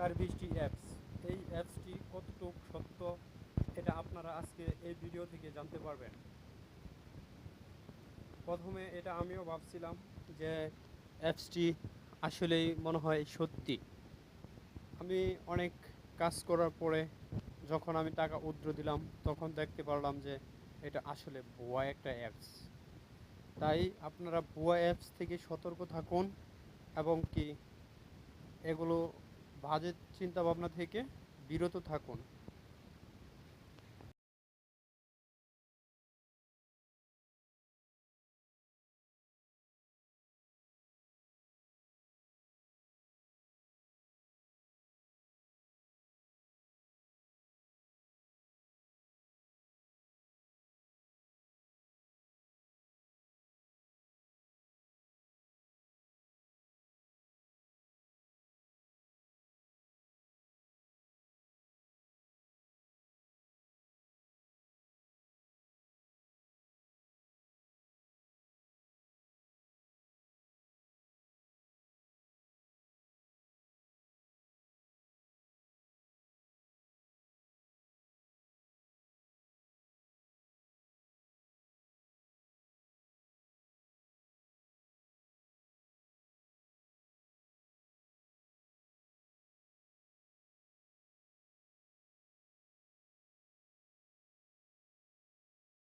কার্ভিস্টি apps এই অ্যাপসটি কতটুকু সত্য, এটা আপনারা আজকে এই ভিডিও থেকে জানতে পারবেন। প্রথমে এটা আমিও ভাবছিলাম যে অ্যাপসটি আসলেই মনে হয় সত্যি। আমি অনেক কাজ করার পরে যখন আমি টাকা উদ্র দিলাম, তখন দেখতে পারলাম যে এটা আসলে ভুয়া একটা অ্যাপস তাই আপনারা ভুয়া অ্যাপস থেকে সতর্ক থাকুন এবং কি এগুলো বাজে চিন্তা ভাবনা থেকে বিরত থাকুন।